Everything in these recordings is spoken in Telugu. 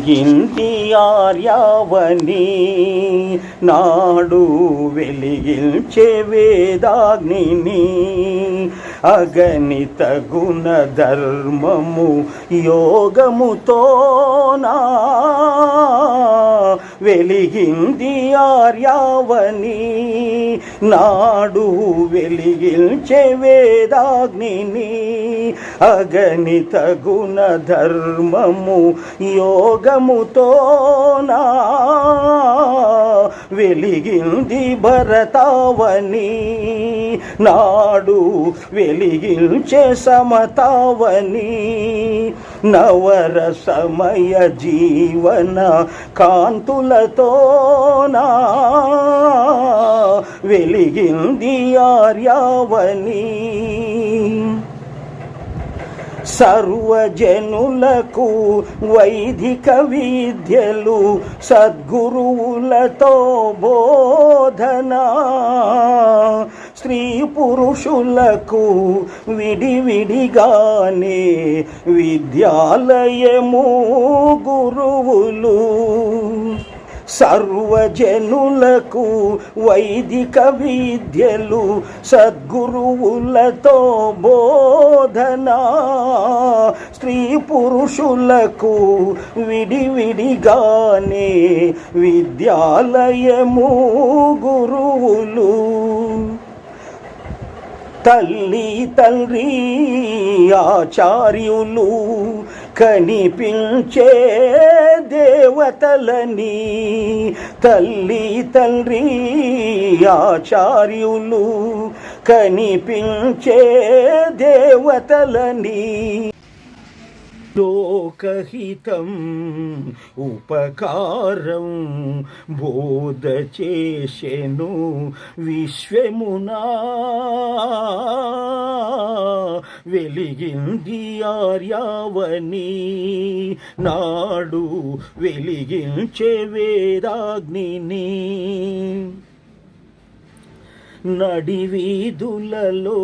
వెలిగింది ఆర్యావని. నాడు వెలిగించే వేదాగ్నిని. అగణిత గుణ ధర్మము యోగముతోనా. వెలిగింది ఆర్యావని. నాడు వెలిగించే వేదాగ్నిని. అగణిత గుణ ధర్మము యోగముతో నా. వెలిగింది భరతావని. నాడు వెలిగించే సమతావని. నవర సమయ జీవన కాంతులతోనా వెలిగింది ఆర్యావని. సర్వజనులకు వైదిక విద్యలు సద్గురువులతో బోధనా స్త్రీ పురుషులకు విడివిడిగానే విద్యాలయము గురువులు. సర్వజనులకు వైదిక విద్యలు సద్గురువులతో బోధన. స్త్రీ పురుషులకు విడివిడిగానే విద్యాలయము గురువులు. తల్లి తండ్రి ఆచార్యులు కనిపించే దేవతలని తల్లి తండ్రి ఆచార్యులు కనిపించే దేవతలని లోకహితం ఉపకారం బోధ చేసెను విశ్వమునా. వెలిగింది ఆర్యావని నాడు వెలిగించే వేదాగ్ని నడివీధులలో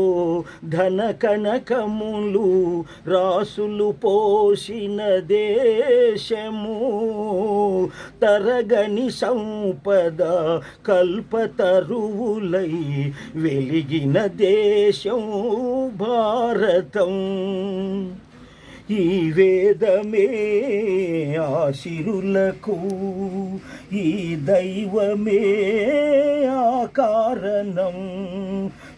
ధన కనకములు రాసులు పోసిన దేశము. తరగని సంపద కల్పతరువులై వెలిగిన దేశం భారతం. ఈ వేదమే ఆశిరులకు ఈ దైవమే ఆ కారణం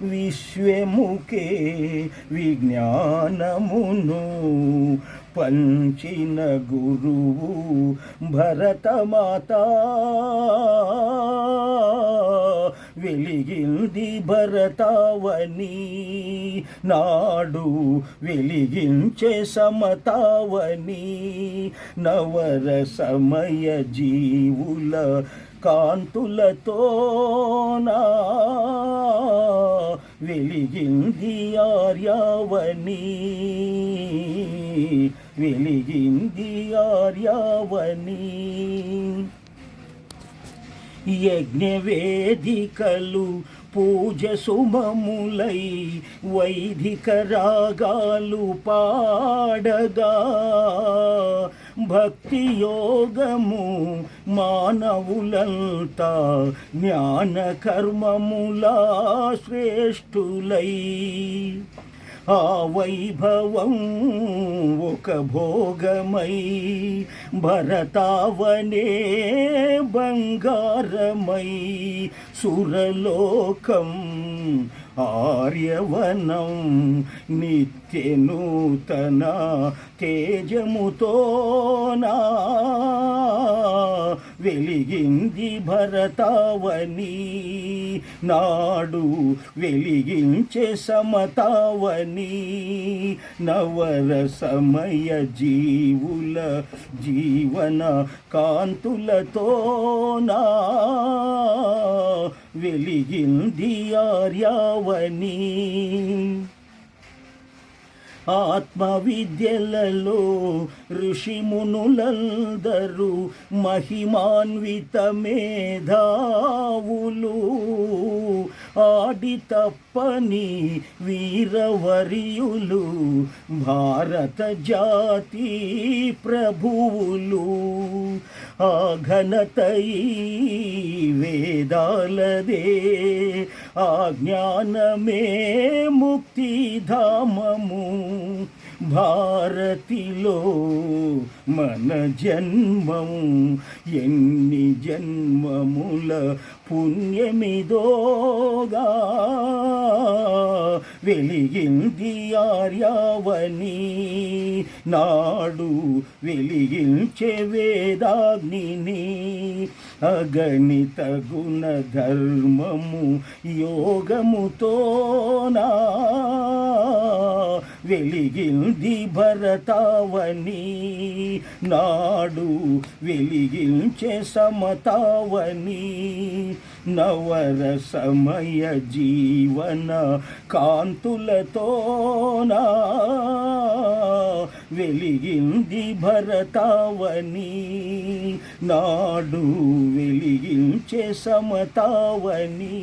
విశ్వముకే విజ్ఞానమును పంచిన గురువు భరతమాత. వెలిగింది భరతావని నాడు వెలిగించే సమతావని. నవర సమయ జీవుల కాంతులతో నా వెలిగింది ఆర్యావని. వెలిగింది ఆర్యావని. యజ్ఞవేదికలు పూజ సుమములై వైదిక రాగాలు పాడగా. భక్తి యోగము మానవులంతా జ్ఞాన కర్మములా శ్రేష్ఠులై. ఆ వైభవం ఒక భోగమై భరతావనే బంగారమై సురలోకం ఆర్యవనం నిత్య నూతన తేజముతోనా వెలిగింది భరతావని. నాడు వెలిగించే సమతావని. నవర సమయ జీవుల జీవన కాంతులతో నా వెలిగింది ఆర్యావని. ఆత్మ విద్యలలో ఋషిమునులందరూ మహిమాన్విత మేధావులు ఆడి తప్పని వీరవర్యులు భారత జాతి ప్రభువులు. ఆ ఘనత వేదాలదే. ఆ జ్ఞానమే ముక్తిధామము. భారతిలో మన జన్మము. ఎన్ని జన్మముల పుణ్యమిదోగా? వెలిగింది ఆర్యావని. నాడు వెలిగించే వేదాగ్ని అగణిత గుణ ధర్మము యోగముతోనా? వెలిగింది భరతావని నాడు వెలిగించే సమతావని నవర సమయ జీవన కాంతులతోనా? వెలిగింది భరతావని. నాడు వెలిగించే సమతావని.